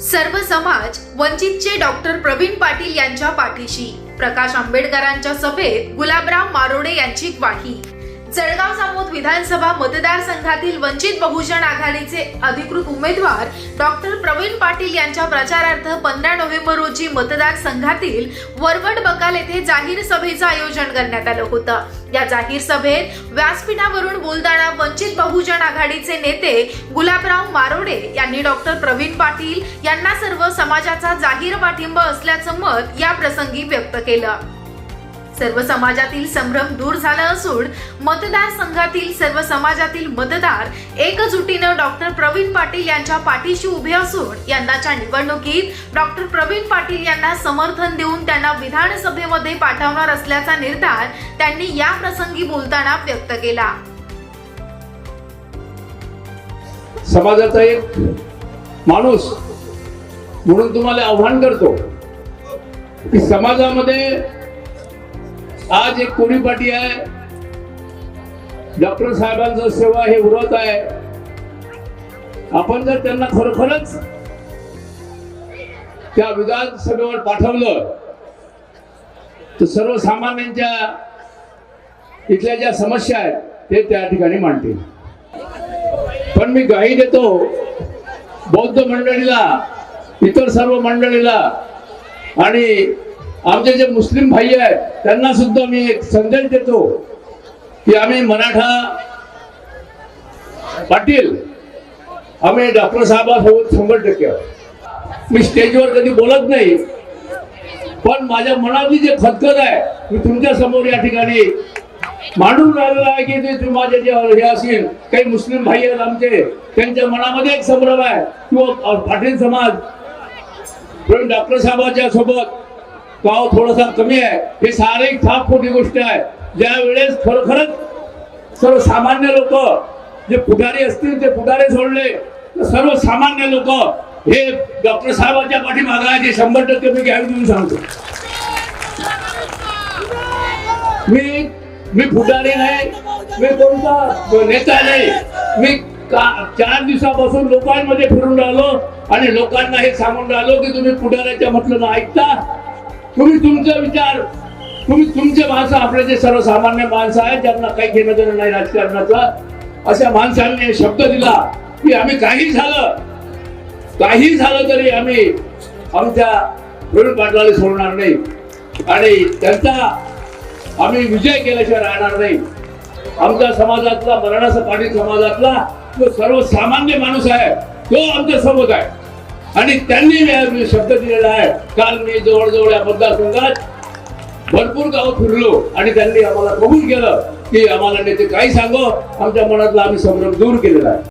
सर्व समाज वंचितचे डॉक्टर प्रवीण पाटील यांच्या पाठीशी. प्रकाश आंबेडकरांच्या सभेत गुलाबराव मारोडे यांची ग्वाही. जळगाव जामोद विधानसभा मतदारसंघातील वंचित बहुजन आघाडीचे अधिकृत उमेदवार डॉक्टर प्रवीण पाटील यांच्या प्रचारार्थ पंधरा नोव्हेंबर रोजी मतदारसंघातील वरवड बकाल येथे जाहीर सभेचं आयोजन करण्यात आलं होतं. या जाहीर सभेत व्यासपीठावरून बोलताना वंचित बहुजन आघाडीचे नेते गुलाबराव मारोडे यांनी डॉक्टर प्रवीण पाटील यांना सर्व समाजाचा जाहीर पाठिंबा असल्याचं मत या प्रसंगी व्यक्त केलं. सर्व समाजातील संभ्रम दूर झाला असून मतदारसंघातील सर्व समाजातील मतदार एकजुटीनं डॉक्टर प्रवीण पाटील यांच्या पाठीशी उभे असून यंदाच्या निवडणुकीत डॉक्टर प्रवीण पाटील यांना समर्थन देऊन त्यांना विधानसभेमध्ये पाठवणार असल्याचा निर्धार त्यांनी या प्रसंगी बोलताना व्यक्त केला. समाजाचा एक माणूस म्हणून तुम्हाला आव्हान करतो की समाजामध्ये आज एक कोणी पाठी आहे. डॉक्टर साहेबांचं सेवा हे व्रत आहे. आपण जर त्यांना खरोखरच त्या विधानसभेवर पाठवलं तर सर्वसामान्यांच्या इथल्या ज्या समस्या आहेत ते त्या ठिकाणी मांडतील. पण मी गाई देतो बौद्ध मंडळीला इतर सर्व मंडळीला आणि आमचे जे मुस्लिम भाई आहेत त्यांना सुद्धा मी एक संदेश देतो की आम्ही मराठा पाटील आम्ही डॉक्टर साहेबांसोबत शंभर टक्के मी स्टेजवर कधी बोलत नाही पण माझ्या मनातली जे खतखत आहे मी तुमच्यासमोर या ठिकाणी मांडून राहिलेला आहे की ते माझे जे हे असतील काही मुस्लिम भाई आहेत आमचे त्यांच्या मनामध्ये एक संभ्रम आहे किंवा पाटील समाज डॉक्टर साहेबांच्या सोबत गाव थोडासा कमी आहे. हे सारे फार मोठी गोष्ट आहे. ज्या वेळेस खरोखरच सर्वसामान्य लोक जे पुढारी असतील ते पुढारी सोडले तर सर्वसामान्य लोक हे डॉक्टर साहेबांच्या पाठीमागे आहे जे शंभर टक्के मी घ्यावी देऊन सांगतो. मी मी पुढारी नाही मी कोणता नेता नाही. मी का- चार दिवसापासून लोकांमध्ये फिरून राहिलो आणि लोकांना हे सांगून राहिलो की तुम्ही पुढाऱ्याच्या म्हटलं ना ऐकता. तुम्ही तुमचा विचार तुम्ही तुमचे माणसं आपले जे सर्वसामान्य माणसं आहेत ज्यांना काही घेणं देणं नाही राजकारणाचं अशा माणसांनी शब्द दिला की आम्ही काही झालं काही झालं तरी आम्ही आमच्या प्रवीण पाटलाला सोडणार नाही. आणि त्यांचा आम्ही विजय केल्याशिवाय राहणार नाही. आमच्या समाजातला मराठा पाटील समाजातला जो सर्वसामान्य माणूस आहे तो आमच्यासोबत आहे. आणि त्यांनी मी शब्द दिलेला आहे काल मी जवळजवळ या मतदारसंघात भरपूर गाव फिरलो आणि त्यांनी आम्हाला कबूल केलं की आम्हाला नेते काही सांगो आमच्या मनातला आम्ही संभ्रम दूर केलेला आहे.